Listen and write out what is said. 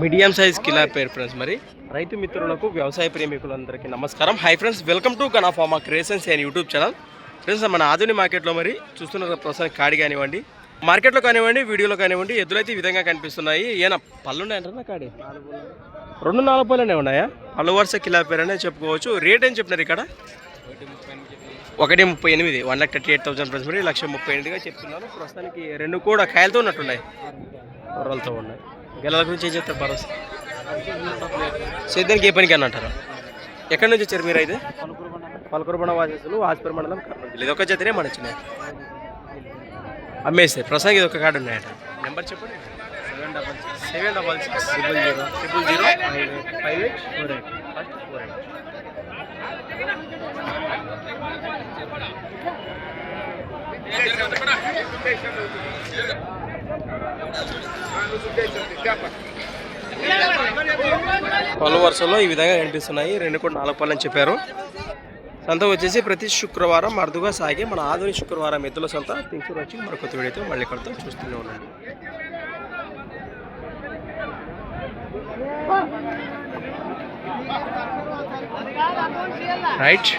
Medium size కిలా పేరు friends మరి. రైతు మిత్రులకు వ్యవసాయ ప్రేమికులందరికీ నమస్కారం. Hi friends welcome to గనాఫామా creations and YouTube channel friends మన ఆధునిక మార్కెట్లో మరి చూస్తున్న ప్రస్తుతానికి కాడి కానివ్వండి మార్కెట్లో కానివ్వండి వీడియోలో కానివ్వండి ఎదురైతే ఈ విధంగా కనిపిస్తున్నాయి. ఏనా పళ్ళు ఉన్నాయంటారా కాడి? రెండు నాలుగు పళ్ళనే ఉన్నాయా? పళ్ళు వరుస కిలా పేరు అనే చెప్పుకోవచ్చు. రేట్ ఏం చెప్పినారు ఇక్కడ? ఒకటి ముప్పై ఎనిమిది. One lakh thirty eight thousand friends మరి లక్ష ముప్పై ఎనిమిదిగా చెప్తున్నాను ప్రస్తుతానికి రెండు కూడా కాయలతో ఉన్నట్టున్నాయి. కూరలతో ఉన్నాయి. గెలల గురించి ఏం చెప్తారు భరోసా? సేద్యానికి ఏ పనికి అని అంటారు? ఎక్కడి నుంచి వచ్చారు మీరు అయితే పలకూరుబండ వాసేసులు వాసిపేరు మండలం కర్నూలు జిల్లా. ఇది ఒక జతనే మన చిన్న. అమ్మేస్తే ప్రస్తుతం ఇది ఒక కార్డు ఉన్నాయట. నెంబర్ చెప్పండి. Seven double six. Triple zero. Triple zero. Five eight four eight. First four eight. పలు వరుసలో ఈ విధంగా కనిపిస్తున్నాయి. రెండు కూడా నాలుగు పళ్ళు అని చెప్పారు. సంత వచ్చేసి ప్రతి శుక్రవారం అరుదుగా సాగే మన ఆధునిక శుక్రవారం ఎద్దుల సంత. తింకూరు వచ్చి మరొక వీడియోతో మళ్ళీ కడతాం చూస్తూనే ఉండండి. రైట్